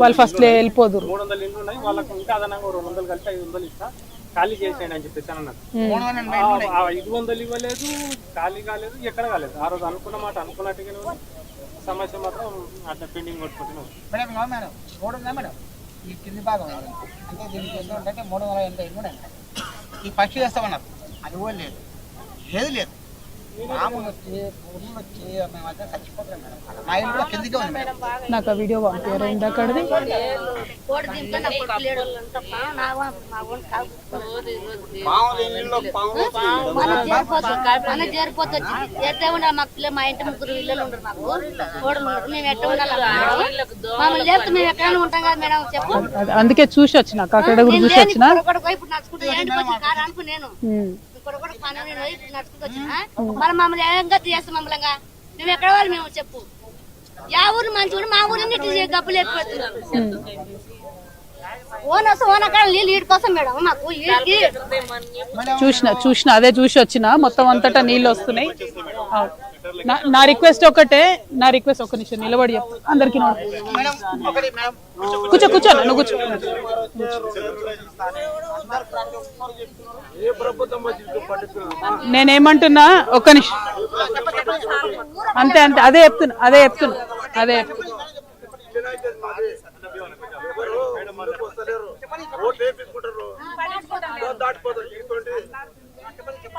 వాళ్ళు ఫస్ట్ వెళ్ళిపోదురు. మూడు వందల ఇండ్లు ఉన్నాయి. వాళ్ళకి ఇంకా అదనంగా రెండు వందలు కలిపి ఐదు వందలు ఇస్తా. ఖాళీ చేసేయండి అని చెప్పేసి అని అన్నారు. ఆ- ఐదు వందలు ఇవ్వలేదు ఖాళీ కాలేదు ఎక్కడ కాలేదు. ఆ రోజు అనుకున్న మాట అనుకున్నట్టుగానే ఉంది. సమస్య మాత్రం అట్లా పెండింగ్ కొట్టుకుంటున్నాం మేడం కాదు మేడం మూడు ఉందా మేడం? ఈ కింది భాగం. అంటే దీనికి ఎన్ని ఉంటే మూడు వందల ఎనభై ఎన్ని ఉంటాయి. ఈ పక్షి వేస్తామన్నారు. అది కూడా లేదు. ఏది లేదు. నాకు ఆ వీడియో పంపారు ఇందాకడిది? మన చేరిపోతే వచ్చింది ఎట్లా ఉండాలి మాకు పిల్లలు మా ఇంటి ముగ్గురు ఇళ్ళు ఉండరు మాకు కోడలు ఉండరు మేము ఎట్లా ఉండాలి మమ్మల్ని లేకపోతే మేము ఎక్కడైనా ఉంటాం కదా మేడం చెప్పు అది- అందుకే చూసి వచ్చిన. అక్కడ కూడా చూసి వచ్చిన? ఇప్పుడు నడుచుకుంటూ నేను. పని నడుచుకుంటూ వచ్చిన. మరి మమ్మల్ని ఏం గతి చేస్తాం మమ్మల్ని? మేము ఎక్కడ వాళ్ళు మేము చెప్పు. యా ఊరు మంచి ఊరు మా ఊరు గబ్బులు ఎక్కువ ఓన్ వస్తే ఓన్ అక్కడ నీళ్ళు ఈడి కోసం మేడం మాకు ఈడికి చూసిన చూసిన. అదే చూసి వచ్చిన. మొత్తం అంతటా నీళ్ళు వస్తున్నాయి. అవును. నా- నా రిక్వెస్ట్ ఒకటే నా రిక్వెస్ట్ ఒక నిమిషం నిలబడి అందరికి మేడం కూర్చో కూర్చో నువ్వు కూర్చో. నేనేమంటున్నా ఒక్క నిమిషం. అంతే అంతే అదే చెప్తున్నా అదే చెప్తున్నా అదే చెప్తున్నా.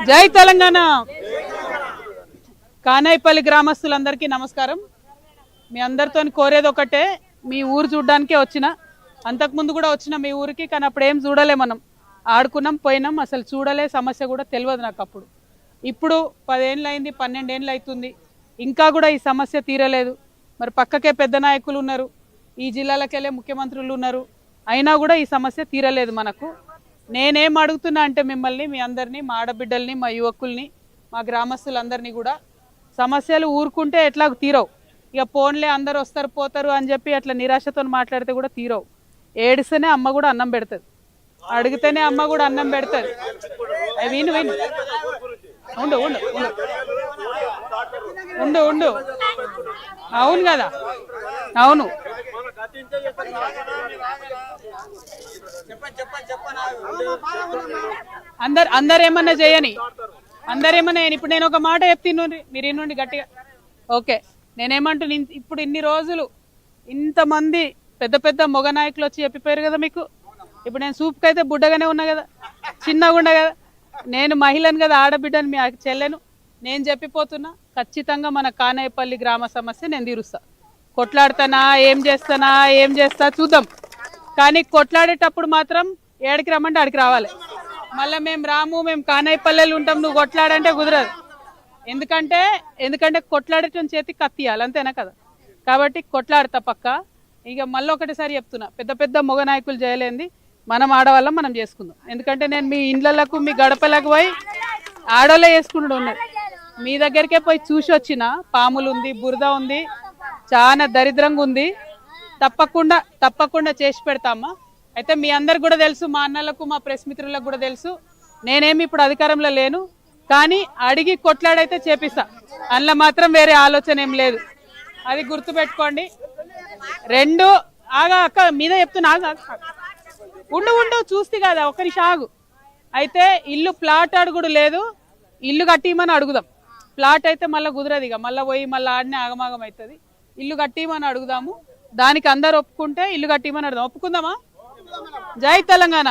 జై తెలంగాణ. కానాయిపల్లి గ్రామస్తులందరికీ నమస్కారం. మీ అందరితో కోరేది ఒకటే మీ ఊరు చూడడానికే వచ్చిన అంతకుముందు కూడా వచ్చిన మీ ఊరికి కానీ అప్పుడు ఏం చూడలే మనం. ఆడుకున్నాం పోయినాం అసలు చూడలే సమస్య కూడా తెలియదు నాకు అప్పుడు. ఇప్పుడు పదేళ్ళు అయింది పన్నెండేళ్ళు అవుతుంది ఇంకా కూడా ఈ సమస్య తీరలేదు. మరి పక్కకే పెద్ద నాయకులు ఉన్నారు ఈ జిల్లాలకెళ్ళే ముఖ్యమంత్రులు ఉన్నారు అయినా కూడా ఈ సమస్య తీరలేదు మనకు. నేనేం అడుగుతున్నా అంటే మిమ్మల్ని మీ అందరినీ మా ఆడబిడ్డల్ని మా యువకుల్ని మా గ్రామస్తులందరినీ కూడా సమస్యలు ఊరుకుంటే ఎట్లా తీరవు. ఇక పోన్లే అందరు వస్తారు పోతారు అని చెప్పి అట్లా నిరాశతో మాట్లాడితే కూడా తీరవు. ఏడిస్తేనే అమ్మ కూడా అన్నం పెడుతుంది. అడిగితేనే అమ్మ కూడా అన్నం పెడుతుంది. విను విను. ఉండు ఉండు ఉండు. ఉండు ఉండు. అవును కదా? అవును. అందరు అందరు ఏమన్నా చేయని? అందరేమో నేను ఇప్పుడు నేను ఒక మాట చెప్తిను మీరు ఇన్నుండి గట్టిగా. ఓకే నేనేమంటున్నా ఇప్పుడు ఇన్ని రోజులు ఇంతమంది పెద్ద పెద్ద మొగ నాయకులు వచ్చి చెప్పిపోయారు కదా మీకు? ఇప్పుడు నేను సూప్కి అయితే బుడ్డగానే ఉన్నా కదా? చిన్నగా ఉన్నా కదా? నేను మహిళను కదా ఆడబిడ్డని మీ చెల్లెను? నేను చెప్పిపోతున్నా ఖచ్చితంగా మన కానేపల్లి గ్రామ సమస్య నేను తీరుస్తా. కొట్లాడుతానా ఏం చేస్తానా ఏం చేస్తా చూద్దాం. కానీ కొట్లాడేటప్పుడు మాత్రం ఏడికి రమ్మంటే ఆడికి రావాలి. మళ్ళీ మేము రాము మేము కానాయిపల్లెలు ఉంటాం నువ్వు కొట్లాడంటే కుదరదు. ఎందుకంటే ఎందుకంటే కొట్లాడటం చేతి కత్తియాలి అంతేనా కదా? కాబట్టి కొట్లాడతా పక్క. ఇక మళ్ళీ ఒకటిసారి చెప్తున్నా పెద్ద పెద్ద మొగ నాయకులు చేయలేంది మనం ఆడవాళ్ళం మనం చేసుకుందాం. ఎందుకంటే నేను మీ ఇండ్లకు మీ గడపలకు పోయి ఆడోళ్ళే చేసుకుంటూ ఉన్నారు మీ దగ్గరికే పోయి చూసి వచ్చిన పాములు ఉంది బురద ఉంది చాలా దరిద్రంగా ఉంది. తప్పకుండా తప్పకుండా చేసి పెడతామా అయితే మీ అందరికి కూడా తెలుసు మా అన్నలకు మా ప్రెస్ మిత్రులకు కూడా తెలుసు. నేనేమి ఇప్పుడు అధికారంలో లేను కానీ అడిగి కొట్లాడైతే చేపిస్తా. అందులో మాత్రం వేరే ఆలోచన ఏం లేదు. అది గుర్తుపెట్టుకోండి. రెండు ఆగా అక్క మీద చెప్తున్నా ఉండు ఉండు చూస్తే కదా ఒకరి షాగు అయితే ఇల్లు ప్లాట్ అడుగుడు లేదు ఇల్లు కట్టిమని అడుగుదాం. ప్లాట్ అయితే మళ్ళీ కుదరదు ఇక మళ్ళీ పోయి మళ్ళీ ఆడనే ఆగమాగం అవుతుంది. ఇల్లు కట్టిమని అడుగుదాము. దానికి అందరు ఒప్పుకుంటే ఇల్లు కట్టిమని అడుగుదాం. ఒప్పుకుందామా? జై తెలంగాణ.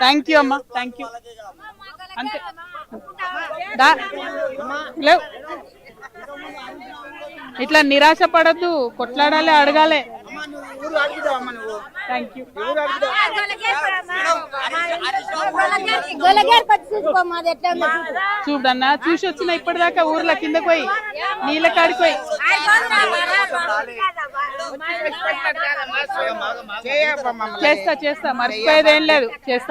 థ్యాంక్ యూ అమ్మా. థ్యాంక్ యూ అంతే. లేవు. ఇట్లా నిరాశ పడద్దు కొట్లాడాలి అడగాలి. చూడన్నా చూసి వచ్చిన ఇప్పటిదాకా ఊర్లో కింద పోయి నీళ్ళ కాడికి పోయి. చేస్తా చేస్తా మర్చిపోయేది ఏం లేదు చేస్తా.